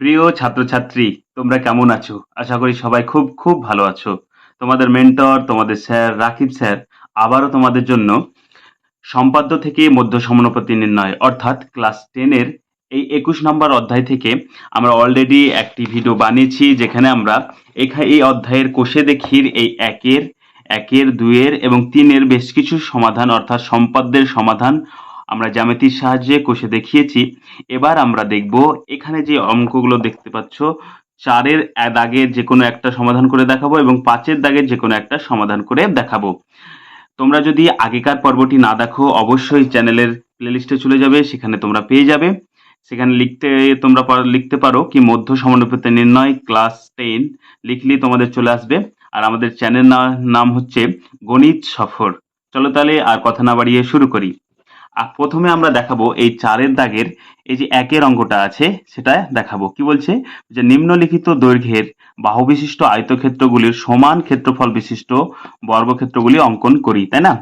প্রিয় ছাত্রছাত্রী, তোমরা কেমন আছো? আশা করি সবাই খুব খুব ভালো আছো। তোমাদের মেন্টর তোমাদের স্যার রাকিব স্যার আবারও তোমাদের জন্য সম্পাদ্য থেকে মধ্য সমানুপাতি নির্ণয় অর্থাৎ ক্লাস টেনের এই একুশ নম্বর অধ্যায় থেকে আমরা অলরেডি একটি ভিডিও বানিয়েছি যেখানে আমরা এখানে এই অধ্যায়ের কোষে দেখির এই একের একের দুইয়ের এবং তিনের বেশ কিছু সমাধান, অর্থাৎ সম্পাদ্যের সমাধান আমরা জ্যামিতির সাহায্যে কোষে দেখিয়েছি। এবার আমরা দেখব এখানে যে অঙ্কগুলো দেখতে পাচ্ছ, চারের দাগের যে কোনো একটা সমাধান করে দেখাবো এবং পাঁচের দাগের যে কোনো একটা সমাধান করে দেখাবো। তোমরা যদি আগেকার পর্বটি না দেখো, অবশ্যই চ্যানেলের প্লেলিস্টে চলে যাবে, সেখানে তোমরা পেয়ে যাবে। সেখানে লিখতে, তোমরা লিখতে পারো কি মধ্য সমানুপাতে নির্ণয় ক্লাস টেন লিখলেই তোমাদের চলে আসবে। আর আমাদের চ্যানেল নাম হচ্ছে গণিত সফর। চলো তাহলে আর কথা না বাড়িয়ে শুরু করি। প্রথমে আমরা দেখাবো এই চারের দাগের এই যে একের অঙ্কটা আছে, সেটা দেখাবো। কি বলছে? যে নিম্নলিখিত দৈর্ঘ্যের বাহু বিশিষ্ট আয়তক্ষেত্রগুলির সমান ক্ষেত্রফল বিশিষ্ট বর্গক্ষেত্রগুলি অঙ্কন করি, তাই না?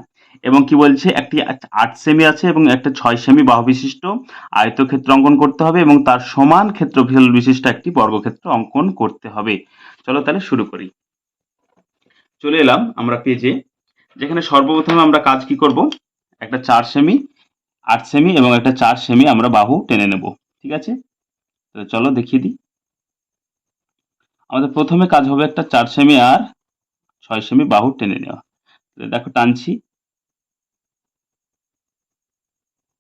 এবং কি বলছে? একটি আট সেমি আছে এবং একটা ছয় সেমি বাহু বিশিষ্ট আয়তক্ষেত্র অঙ্কন করতে হবে এবং তার সমান ক্ষেত্রফল বিশিষ্ট একটি বর্গক্ষেত্র অঙ্কন করতে হবে। চলো তাহলে শুরু করি। চলে এলাম আমরা পেজে, যেখানে সর্বপ্রথমে আমরা কাজ কি করব? একটা চার সেমি আট সেমি এবং একটা চার সেমি আমরা বাহু টেনে নেব, ঠিক আছে? তো চলো দেখিয়ে দিই। আমাদের প্রথমে কাজ হবে একটা চার সেমি আর ছয় সেমি বাহু টেনে নেওয়া। তো দেখো টানছি।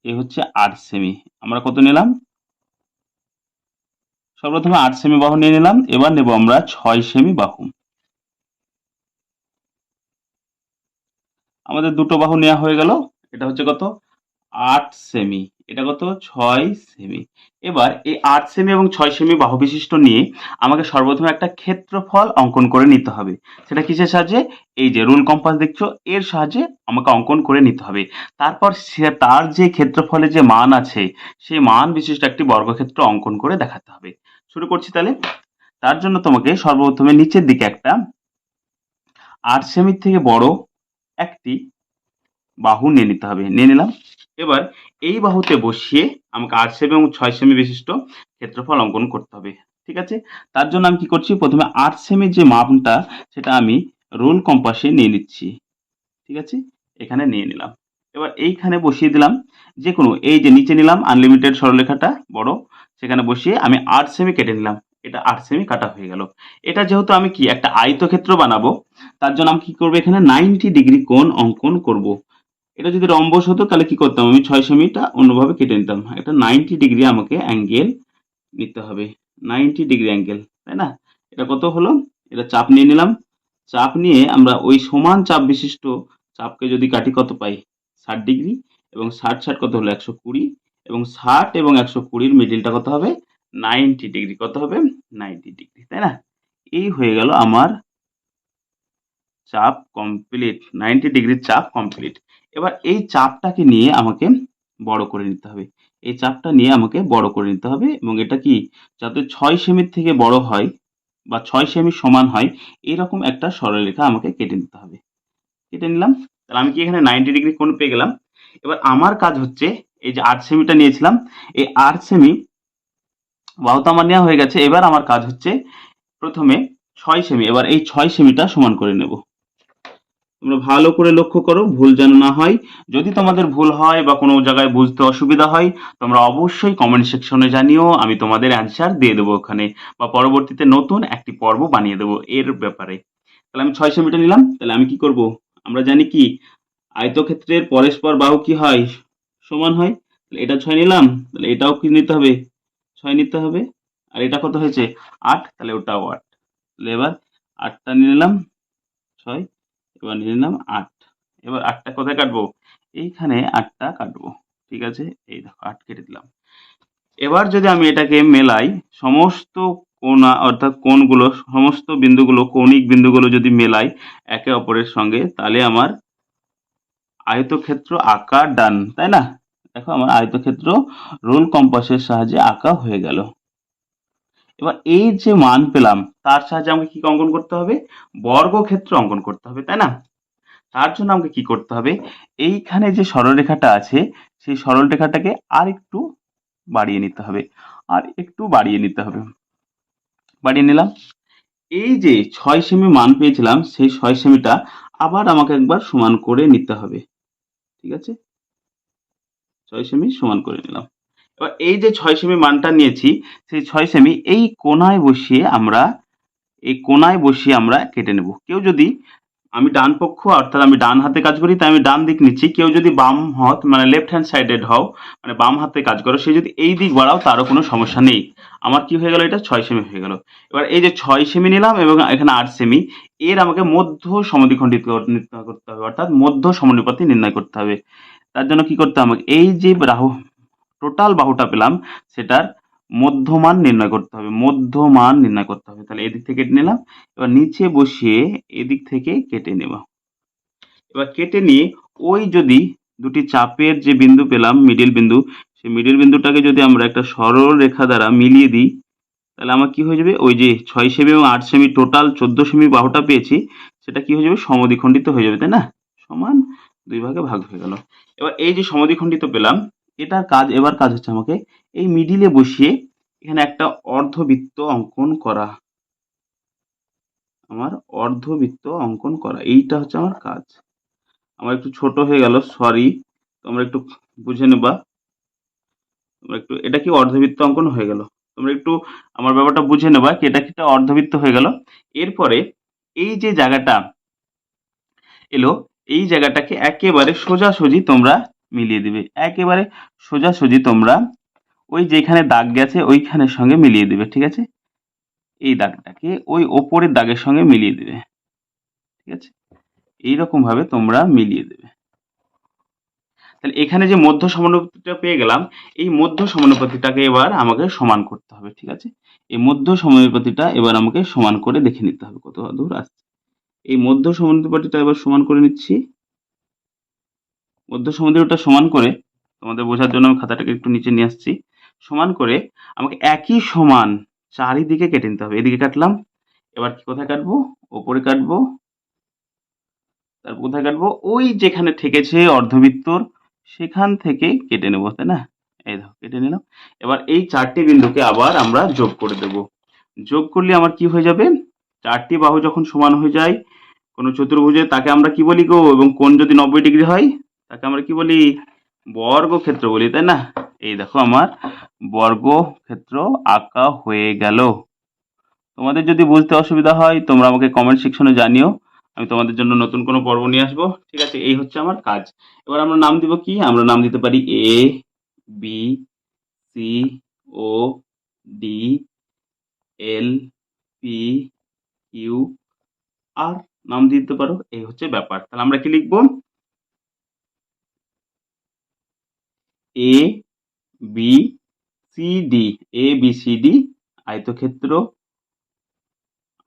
এ হচ্ছে আট সেমি আমরা কত নিলাম? সর্বপ্রথমে আট সেমি বাহু নিয়ে নিলাম, এবার নেব আমরা ছয় সেমি বাহু। আমাদের দুটো বাহু নেওয়া হয়ে গেল, এটা হচ্ছে কত? আট সেমি এটা কত? ছয় সেমি এবার এই আট সেমি এবং ছয় সেমি বাহু বিশিষ্ট নিয়ে আমাকে সর্বপ্রথমে একটা ক্ষেত্রফল অঙ্কন করে নিতে হবে। সেটা কিসের সাহায্যে? এই যে রুল কম্পাস দেখছ, এর সাহায্যে আমাকে অঙ্কন করে নিতে হবে। তারপর সে, তার যে ক্ষেত্রফলে যে মান আছে সেই মান বিশিষ্ট একটি বর্গক্ষেত্র অঙ্কন করে দেখাতে হবে। শুরু করছি তাহলে। তার জন্য তোমাকে সর্বপ্রথমে নিচের দিকে একটা আট সেমির থেকে বড় একটি বাহু নিয়ে নিতে হবে। নিয়ে নিলাম। এবার এই বাহুতে বসিয়ে আমাকে আট সেমি এবং ছয় সেমি বিশিষ্ট ক্ষেত্রফল অঙ্কন করতে হবে, ঠিক আছে? তার জন্য আমি কি করছি? প্রথমে আট সেমির যে মাপটা, সেটা আমি রোল কম্পাসে নিয়ে নিচ্ছি, ঠিক আছে? এখানে নিয়ে নিলাম। এবার এইখানে বসিয়ে দিলাম যে কোনো এই যে নিচে নিলাম আনলিমিটেড সরলরেখাটা বড়, সেখানে বসিয়ে আমি আট সেমি কেটে নিলাম। এটা আট সেমি কাটা হয়ে গেল। এটা যেহেতু আমি কি একটা আয়তক্ষেত্র বানাবো, তার জন্য আমি কি করব এখানে নাইনটি ডিগ্রি কোণ অঙ্কন করব। এটা যদি রম্বস হতো, তাহলে কি করতাম আমি? ছয় সেমিটা অন্যভাবে কেটে নিতাম। এটা নাইনটি ডিগ্রি আমাকে অ্যাঙ্গেল নিতে হবে। নাইনটি ডিগ্রি অ্যাঙ্গেল তাই না? এটা কত হলো? এটা চাপ নিয়ে নিলাম। চাপ নিয়ে আমরা ওই সমান চাপ বিশিষ্ট চাপকে যদি কাটি, কত পাই? ষাট ডিগ্রি এবং ষাট ষাট কত হলো? একশো কুড়ি এবং ষাট এবং একশো কুড়ির মিডিলটা কত হবে? নাইনটি ডিগ্রি কত হবে? নাইনটি ডিগ্রি তাই না? এই হয়ে গেল আমার চাপ কমপ্লিট নাইনটি ডিগ্রির চাপ কমপ্লিট এবার এই চাপটাকে নিয়ে আমাকে বড় করে নিতে হবে। এই চাপটা নিয়ে আমাকে বড় করে নিতে হবে এবং এটা কি? যাতে ছয় সেমির থেকে বড় হয় বা ছয় সেমি সমান হয়, এরকম একটা সরলরেখা আমাকে কেটে নিতে হবে। কেটে নিলাম। তাহলে আমি কি এখানে নাইনটি ডিগ্রি কোণ পেয়ে গেলাম? এবার আমার কাজ হচ্ছে এই যে আট সেমিটা নিয়েছিলাম, এই আট সেমি বাহু তো আমার নেওয়া হয়ে গেছে। এবার আমার কাজ হচ্ছে প্রথমে ছয় সেমি, এবার এই ছয় সেমিটা সমান করে নেব। তোমরা ভালো করে লক্ষ্য করো, ভুল যেন না হয়। যদি তোমাদের ভুল হয় বা কোনো জায়গায় বুঝতে অসুবিধা হয়, তোমরা অবশ্যই কমেন্ট সেকশনে জানিও, আমি তোমাদের অ্যান্সার দিয়ে দেবো ওখানে। বা পরবর্তীতে নতুন একটি পর্ব বানিয়ে দেবো এর ব্যাপারে। তাহলে আমি ছয় সেমিটা নিলাম, তাহলে আমি কি করব? আমরা জানি কি, আয়তক্ষেত্রের পরস্পর বাহু কি হয়? সমান হয়? তাহলে এটা ছয় নিলাম, তাহলে এটাও কি নিতে হবে? ছয় নিতে হবে, আর এটা কত হয়েছে? আট, তাহলে ওটাও আট। তাহলে এবার আটটা নিলাম, ছয়। এবার নিয়ে নিলাম আট। এবার আটটা কোথায় কাটবো? এইখানে আটটা কাটবো। ঠিক আছে? এই দেখো, আট কেটে দিলাম। এবার যদি আমি এটাকে মেলাই, সমস্ত কোনা, অর্থাৎ কোণগুলো, সমস্ত বিন্দুগুলো, কৌণিক বিন্দুগুলো যদি মেলাই একে অপরের সঙ্গে, তাহলে আমার আয়তক্ষেত্র আঁকা ডান তাই না? দেখো, আমার আয়তক্ষেত্র রোল কম্পাসের সাহায্যে আঁকা হয়ে গেল। এবার এই যে মান পেলাম, তার সাহায্যে আমাকে কি অঙ্কন করতে হবে? বর্গক্ষেত্র অঙ্কন করতে হবে, তাই না? তার জন্য আমাকে কি করতে হবে? এইখানে যে সরলরেখাটা আছে, সেই সরলরেখাটাকে আর একটু বাড়িয়ে নিতে হবে, আর একটু বাড়িয়ে নিতে হবে। বাড়িয়ে নিলাম। এই যে ছয় সেমি মান পেয়েছিলাম, সেই ছয় সেমিটা আবার আমাকে একবার সমান করে নিতে হবে। ঠিক আছে? ছয় সেমি সমান করে নিলাম। এবার এই যে ছয় সেমি মানটা নিয়েছি, সেই ছয় সেমি এই কোনায় বসিয়ে আমরা, এই কোনায় বসিয়ে আমরা কেটে নেব। কেউ যদি আমি ডান পক্ষ, অর্থাৎ আমি ডান হাতে কাজ করি, তাই আমি ডান দিক নিচ্ছি। কেউ যদি বাম হাত মানে লেফট হ্যান্ড সাইডেড হও মানে বাম হাতে কাজ করো, সে যদি এই দিক বাড়াও, তারও কোনো সমস্যা নেই। আমার কি হয়ে গেল এটা? ছয় সেমি হয়ে গেল। এবার এই যে ছয় সেমি নিলাম এবং এখানে আট সেমি, এর আমাকে মধ্য সমদ্বিখণ্ডিত নির্ণয় করতে হবে, অর্থাৎ মধ্য সমানুপাতি নির্ণয় করতে হবে। তার জন্য কি করতে হবে? এই যে রাহু টোটাল বাহুটা পেলাম, সেটার মধ্যমান নির্ণয় করতে হবে, মধ্যমান নির্ণয় করতে হবে। তাহলে এদিক থেকে কেটে নিলাম, এবার নিচে বসিয়ে এদিক থেকে কেটে নেব। এবার কেটে নিয়ে ওই যদি দুটি চাপের যে বিন্দু পেলাম মিডিল বিন্দু, সেই মিডিল বিন্দুটাকে যদি আমরা একটা সরল রেখা দ্বারা মিলিয়ে দিই, তাহলে আমার কি হয়ে যাবে? ওই যে ছয় সেমি এবং আট সেমি টোটাল চোদ্দ সেমি বাহুটা পেয়েছি, সেটা কি হয়ে যাবে? সমদ্বিখণ্ডিত হয়ে যাবে, তাই না? সমান দুই ভাগে ভাগ হয়ে গেল। এবার এই যে সমদ্বিখণ্ডিত পেলাম এটার কাজ, এবার কাজ হচ্ছে আমাকে এই মিডিলে বসিয়ে এখানে একটা অর্ধবৃত্ত অঙ্কন করা। আমার অর্ধবৃত্ত অঙ্কন করা, এইটা হচ্ছে আমার কাজ। আমার একটু ছোট হয়ে গেল সরি তোমরা একটু বুঝে নেবা। তোমরা একটু, এটা কি অর্ধবৃত্ত অঙ্কন হয়ে গেল? তোমরা একটু আমার ব্যাপারটা বুঝে নেবা কি এটা কি একটা অর্ধবৃত্ত হয়ে গেল। এরপরে এই যে জায়গাটা এলো, এই জায়গাটাকে একেবারে সোজাসুজি তোমরা মিলিয়ে দিবে। একেবারে সোজাসুজি তোমরা ওই যেখানে দাগ গেছে ওইখানের সঙ্গে মিলিয়ে দিবে, ঠিক আছে? এই দাগটাকে ওই ওপরের দাগের সঙ্গে মিলিয়ে দিবে, ঠিক আছে? এইরকম ভাবে তোমরা মিলিয়ে দেবে। তাহলে এখানে যে মধ্য সমানুপাতিটা পেয়ে গেলাম, এই মধ্য সমানুপাতিটাকে এবার আমাকে সমান করতে হবে, ঠিক আছে? এই মধ্য সমানুপাতিটা এবার আমাকে সমান করে দেখে নিতে হবে। কত দূর আসছে? এই মধ্য সমানুপাতিটা এবার সমান করে নিচ্ছি। মধ্য সমানুপাতিটা সমান করে, তোমাদের বোঝার জন্য আমি খাতাটাকে একটু নিচে নিয়ে আসছি, সমান করে আমাকে একই সমান চারিদিকে কেটে নিতে হবে। এদিকে কাটলাম, এবার কি কোথায় কাটবো? ওপরে কাটবো, তারপর কোথায় কাটবো? ওই যেখানে ঠেকেছে অর্ধবৃত্তর, সেখান থেকে কেটে নেব, তাই না? এই দেখো, কেটে নিলাম। এবার এই চারটি বিন্দুকে আবার আমরা যোগ করে দেব। যোগ করলে আমার কি হয়ে যাবে? চারটি বাহু যখন সমান হয়ে যায়, কোনো চতুর্ভুজে তাকে আমরা কি বলি গো? এবং কোন যদি নব্বই ডিগ্রি হয় তাকে আমরা কি বলি? বর্গক্ষেত্র বলি, তাই না? এই দেখো আমার বর্গক্ষেত্র আঁকা হয়ে গেল। তোমাদের যদি বুঝতে অসুবিধা হয়, তোমরা আমাকে কমেন্ট সেকশনে জানিও। আমি তোমাদের জন্য নতুন কোনো পর্ব নিয়ে আসব। ঠিক আছে, এই হচ্ছে আমার কাজ। এবার আমরা নাম দিব কি? আমরা নাম দিতে পারি A B C O D L P U R নাম দিতে পারো, এই হচ্ছে ব্যাপার। তাহলে আমরা কি লিখব? A B C D A B C D আয়তক্ষেত্র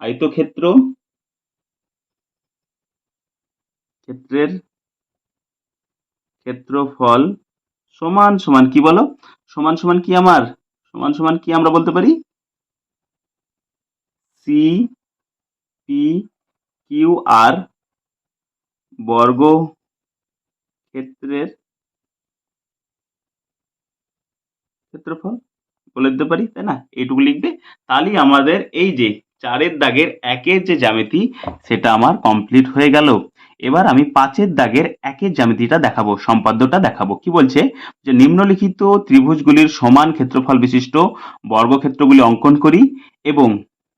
আয়তক্ষেত্র, ক্ষেত্রের ক্ষেত্রফল সমান সমান কি বলো? সমান সমান কি আমার? সমান সমান কি আমরা বলতে পারি? সি পি কিউ আর বর্গ ক্ষেত্রের ক্ষেত্রফল বলে দিতে পারি, তাই না? এইটুকু লিখবে। তাহলেই আমাদের এই যে চারের দাগের একের যে জ্যামিতি, সেটা আমার কমপ্লিট হয়ে গেল। এবার আমি পাঁচের দাগের একের জ্যামিতিটা দেখাবো, সম্পাদ্যটা দেখাবো। কি বলছে? যে নিম্নলিখিত ত্রিভুজগুলির সমান ক্ষেত্রফল বিশিষ্ট বর্গক্ষেত্রগুলি অঙ্কন করি এবং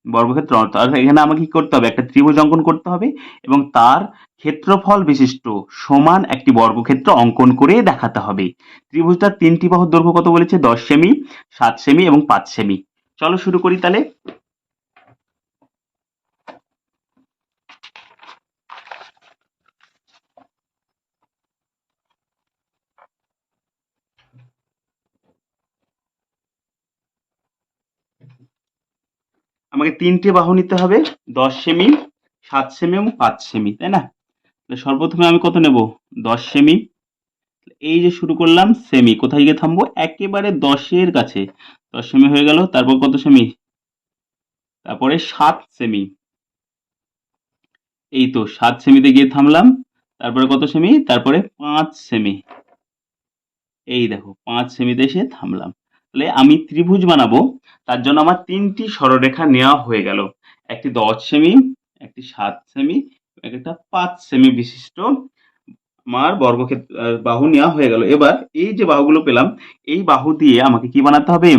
বর্গক্ষেত্র এখানে আমাকে কি করতে হবে? একটা ত্রিভুজ অঙ্কন করতে হবে এবং তার ক্ষেত্রফল বিশিষ্ট সমান একটি বর্গক্ষেত্র অঙ্কন করে দেখাতে হবে। ত্রিভুজটার তিনটি বাহুর দৈর্ঘ্য কত বলেছে? দশ সেমি, সাত সেমি এবং পাঁচ সেমি। চলো শুরু করি তাহলে। আমাকে তিনটে বাহু নিতে হবে, দশ সেমি, সাত সেমি এবং পাঁচ সেমি, তাই না? তাহলে সর্বপ্রথমে আমি কত নেব? দশ সেমি। এই যে শুরু করলাম, সেমি, কোথায় গিয়ে থামবো? একেবারে দশের কাছে। দশ সেমি হয়ে গেল, তারপর কত সেমি? তারপরে সাত সেমি। এই তো, সাত সেমিতে গিয়ে থামলাম, তারপরে কত সেমি? তারপরে পাঁচ সেমি। এই দেখো, পাঁচ সেমিতে এসে থামলাম। তাহলে আমি ত্রিভুজ বানাবো, তার জন্য আমার তিনটি সরলরেখা নেওয়া হয়ে গেল। একটি দশ সেমি, একটি সাত সেমি একটা পাঁচ সেমি বিশিষ্ট আমার বর্গক্ষেত্র বাহু নেওয়া হয়ে গেল। এবার এই যে বাহুগুলো পেলাম, এই বাহু দিয়ে আমাকে কি বানাতে হবে?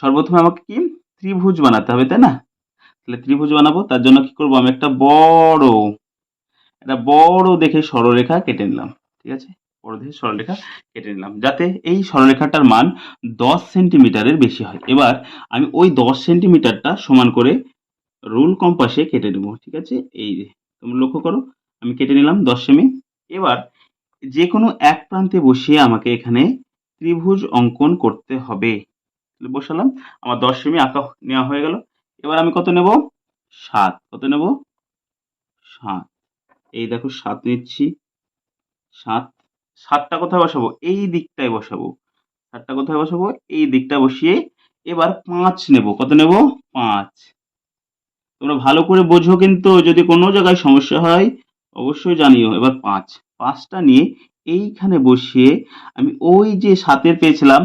সর্বপ্রথমে আমাকে কি? ত্রিভুজ বানাতে হবে, তাই না? তাহলে ত্রিভুজ বানাবো, তার জন্য কি করব? আমি একটা বড় একটা বড় দেখে সরলরেখা কেটে নিলাম, ঠিক আছে? বড় দেখে সরলরেখা কেটে নিলাম। যাতে এই সরলরেখাটার মান দশ সেন্টিমিটারের বেশি হয়। এবার আমি ওই দশ সেন্টিমিটারটা সমান করে রুল কম্পাসে কেটে নেব, ঠিক আছে? এই তোমরা লক্ষ্য করো, আমি কেটে নিলাম দশ সেমি। এবার যে কোনো এক প্রান্তে বসিয়ে আমাকে এখানে ত্রিভুজ অঙ্কন করতে হবে। বসালাম, আমার দশ সেমি আঁকা নেওয়া হয়ে গেল। এবার আমি কত নেব? সাত। কত নেব? সাত। এই দেখো, সাত নিচ্ছি। সাত সাতটা কোথায় বসাবো? এই দিকটায় বসাবো। সাতটা কোথায় বসাবো? এই দিকটা বসিয়ে এবার পাঁচ নেব। কত নেব? পাঁচ। তোমরা ভালো করে বোঝো কিন্তু, যদি কোনো জায়গায় সমস্যা হয়, অবশ্যই জানিও। এবার পাঁচ। পাঁচটা নিয়ে এইখানে বসিয়ে আমি ওই যে সাতের পেয়েছিলাম,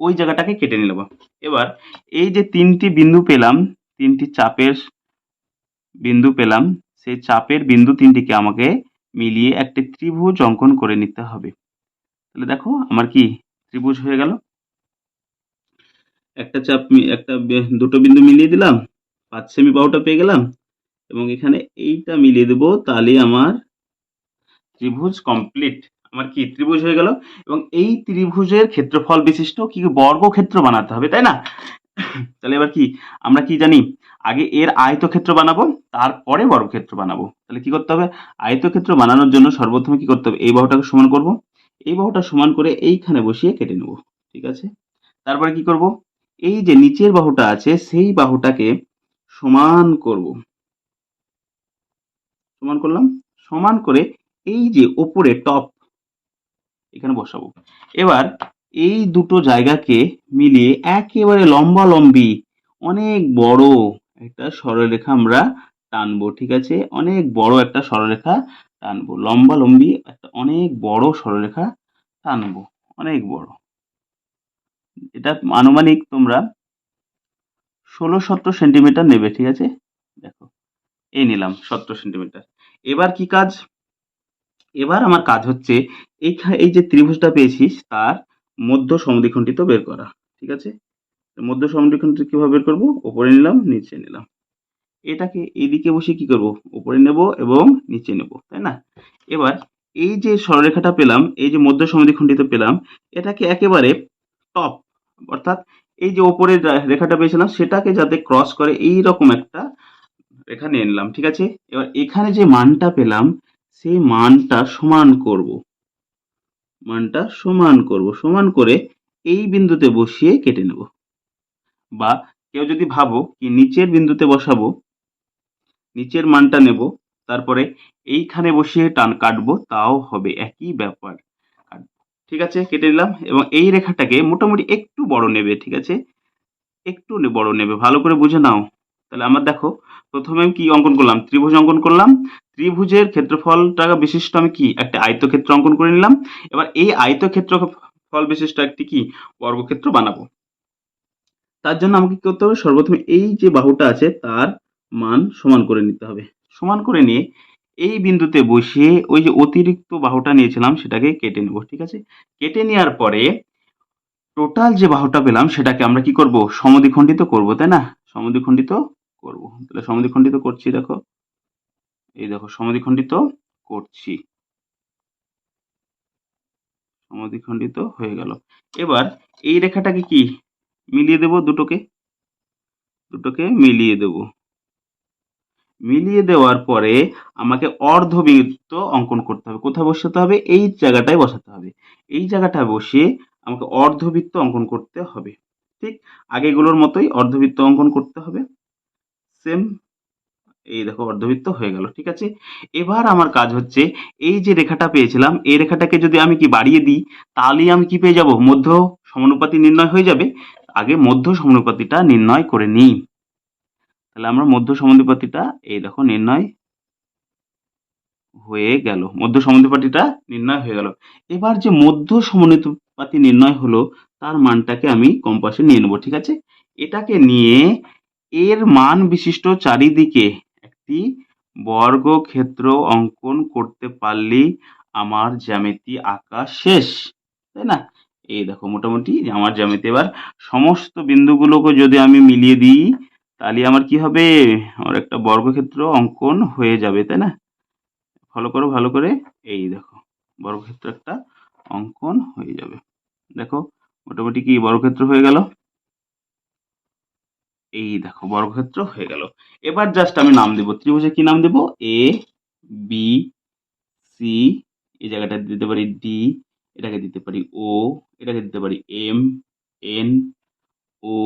ওই জায়গাটাকে কেটে নিলাম এবার এই যে তিনটি বিন্দু পেলাম, তিনটি চাপের বিন্দু পেলাম, সেই চাপের বিন্দু তিনটিকে আমাকে মিলিয়ে একটি ত্রিভুজ অঙ্কন করে নিতে হবে। তাহলে দেখো, আমার কি ত্রিভুজ হয়ে গেল? একটা চাপ একটা দুটো বিন্দু মিলিয়ে দিলাম, পাঁচ সেমি বাহুটা পেয়ে গেলাম, এবং এখানে এইটা মিলিয়ে দেবো, তাহলে আমার ত্রিভুজ কমপ্লিট। আমার কি ত্রিভুজ হয়ে গেল? এবং এই ত্রিভুজের ক্ষেত্রফল বিশিষ্ট কি বর্গক্ষেত্র বানাতে হবে, তাই না? তাহলে এবার কি, আমরা কি জানি? আগে এর আয়তক্ষেত্র বানাবো তারপরে বর্গক্ষেত্র বানাবো। তাহলে কি করতে হবে? আয়তক্ষেত্র বানানোর জন্য সর্বপ্রথমে কি করতে হবে? এই বাহুটাকে সমান করব। এই বাহুটা সমান করে এইখানে বসিয়ে কেটে নেব। ঠিক আছে? তারপরে কি করব? এই যে নিচের বাহুটা আছে, সেই বাহুটাকে সমান করব। সমান করলাম? সমান করে এই যে ওপরে টপ এখানে বসাবো। এবার এই দুটো জায়গাকে মিলিয়ে একেবারে লম্বা লম্বি অনেক বড় একটা সরলরেখা আমরা টানবো, ঠিক আছে? অনেক বড় একটা সরলরেখা টানবো, লম্বা লম্বি একটা অনেক বড় সরলরেখা টানবো, অনেক বড়। এটা আনুমানিক তোমরা ষোলো সতেরো সেন্টিমিটার নেবে, ঠিক আছে? দেখো, এই নিলাম সতেরো সেন্টিমিটার। এবার কি কাজ? এবার আমার কাজ হচ্ছে এই এই যে ত্রিভুজটা পেয়েছিস, তার মধ্য সমদ্বিখণ্ডিত বের করা, ঠিক আছে? মধ্য সমদ্বিখণ্ডিত কীভাবে বের করব? উপরে নিলাম, নিচে নিলাম। এটাকে এদিকে বসে কি করব? উপরে নেব এবং নিচে নেব, তাই না? এবার এই যে সরলরেখাটা পেলাম, এই যে মধ্য সমদ্বিখণ্ডিত পেলাম, এটাকে একেবারে টপ অর্থাৎ এই যে ওপরে রেখাটা পেয়েছিলাম, সেটাকে যাতে ক্রস করে এই রকম একটা রেখা নিয়ে নিলাম, ঠিক আছে? এবার এখানে যে মানটা পেলাম, সেই মানটা সমান করব। মানটা সমান করব, সমান করে এই বিন্দুতে বসিয়ে কেটে নেব। বা কেউ যদি ভাবো কি নিচের বিন্দুতে বসাবো নিচের মানটা নেব, তারপরে এইখানে বসিয়ে টান কাটবো, তাও হবে একই ব্যাপার। ঠিক আছে, কেটে নিলাম এবং এই রেখাটাকে মোটামুটি একটু বড় নেবে, ঠিক আছে? একটু বড় নেবে, ভালো করে বুঝে নাও। তাহলে আমার দেখো, প্রথমে আমি কি অঙ্কন করলাম? ত্রিভুজ অঙ্কন করলাম। ত্রিভুজের ক্ষেত্রফলটা বিশিষ্ট আমি কি? একটা আয়তক্ষেত্র অঙ্কন করে নিলাম। এবার এই আয়তক্ষেত্র ফল বিশিষ্ট একটি কি? বর্গক্ষেত্র বানাবো। তার জন্য আমাকে কি করতে হবে? সর্বপ্রথমে এই যে বাহুটা আছে, তার মান সমান করে নিতে হবে। সমান করে নিয়ে এই বিন্দুতে বসিয়ে ওই যে অতিরিক্ত বাহুটা নিয়েছিলাম সেটাকে কেটে নেব, ঠিক আছে? কেটে নেওয়ার পরে টোটাল যে বাহুটা পেলাম সেটাকে আমরা কি করব? সমদ্বিখণ্ডিত করব, তাই না? সমদ্বিখণ্ডিত করব। তাহলে সমদ্বিখণ্ডিত করছি, দেখো। এই দেখো, সমদ্বিখণ্ডিত করছি। সমদ্বিখণ্ডিত হয়ে গেল। এবার এই রেখাটাকে কি? মিলিয়ে দেব দুটোকে? দুটোকে মিলিয়ে দেব। মিলিয়ে দেওয়ার পরে আমাকে অর্ধবৃত্ত অঙ্কন করতে হবে। কোথায় বসাতে হবে? এই জায়গাটায় বসাতে হবে। এই জায়গাটায় বসিয়ে আমাকে অর্ধবৃত্ত অঙ্কন করতে হবে। ঠিক আগেগুলোর মতোই অর্ধবৃত্ত অঙ্কন করতে হবে। সেম এই দেখো, অর্ধবৃত্ত হয়ে গেল। ঠিক আছে? এবার আমার কাজ হচ্ছে এই যে রেখাটা পেয়েছিলাম, এই রেখাটাকে যদি আমি কি বাড়িয়ে দিই, তাহলেই আমি কি পেয়ে যাব? মধ্য সমানুপাতি নির্ণয় হয়ে যাবে। আগে মধ্য সমানুপাতিটা নির্ণয় করে নিই। তাহলে আমরা মধ্য সমানুপাতিটা এই দেখো, নির্ণয় হয়ে গেল। মধ্য সমানুপাতিটা নির্ণয় হয়ে গেল। এবার যে মধ্য সমানুপাতি নির্ণয় হলো, তার মানটাকে আমি কম্পাসে নিয়ে নেব, ঠিক আছে? এটাকে নিয়ে এর মান বিশিষ্ট চারিদিকে একটি বর্গক্ষেত্র অঙ্কন করতে পারলেই আমার জ্যামিতি আঁকা শেষ, তাই না? এই দেখো, মোটামুটি আমার জ্যামিতি এবার সমস্ত বিন্দুগুলোকে যদি আমি মিলিয়ে দিই তাহলে আমার কি হবে? আমার একটা বর্গক্ষেত্র অঙ্কন হয়ে যাবে, তাই না? ফলো করো, ভালো করে। এই দেখো, বর্গক্ষেত্র একটা অঙ্কন হয়ে যাবে। দেখো মোটামুটি কি বর্গক্ষেত্র হয়ে গেল। এই দেখো, বর্গক্ষেত্র হয়ে গেল। এবার জাস্ট আমি নাম দেব। ত্রিভুজে কি নাম দেব? এ বি সি এই জায়গাটা দিতে পারি ডি এটাকে দিতে পারি ও এটাকে দিতে পারি M N O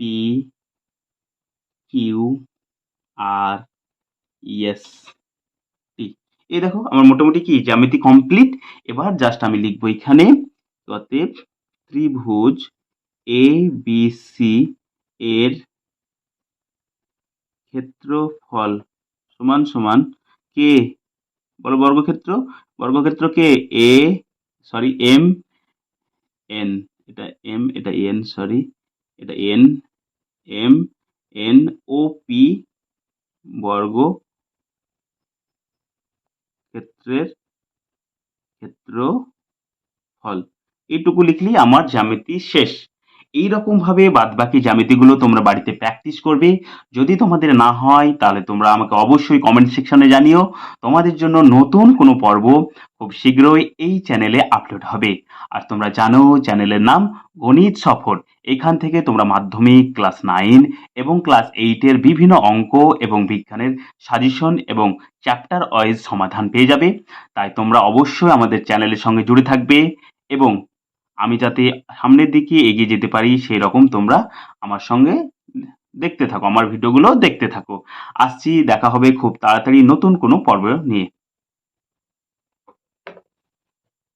P Q R S T এই দেখো, আমার মোটামুটি কি? জ্যামিতি কমপ্লিট এবার জাস্ট আমি লিখব এখানে, অতএব ত্রিভুজ এ বি সি এর ক্ষেত্রফল সমান সমান কে বলো বর্গক্ষেত্র? বর্গক্ষেত্র কে এ সরি এম এন এটা এম এটা এন সরি এটা N M N O P বর্গ ক্ষেত্রের ক্ষেত্রফল। এইটুকু লিখলেই আমার জ্যামিতি শেষ। এই রকম ভাবে বাদবাকি জ্যামিতিগুলো তোমরা বাড়িতে প্র্যাকটিস করবে। যদি তোমাদের না হয়, তাহলে তোমরা আমাকে অবশ্যই কমেন্ট সেকশনে জানিও। তোমাদের জন্য নতুন কোনো পর্ব খুব শীঘ্রই এই চ্যানেলে আপলোড হবে। আর তোমরা জানো চ্যানেলের নাম গণিত সফর এখান থেকে তোমরা মাধ্যমিক ক্লাস নাইন এবং ক্লাস এইটের বিভিন্ন অঙ্ক এবং বিজ্ঞানের সাজেশন এবং চ্যাপ্টার ওয়াইজ সমাধান পেয়ে যাবে। তাই তোমরা অবশ্যই আমাদের চ্যানেলের সঙ্গে জুড়ে থাকবে এবং আমি যাতে সামনের দিকে এগিয়ে যেতে পারি সেই রকম তোমরা আমার সঙ্গে দেখতে থাকো, আমার ভিডিওগুলো দেখতে থাকো। আসছি, দেখা হবে খুব তাড়াতাড়ি নতুন কোনো পর্ব নিয়ে।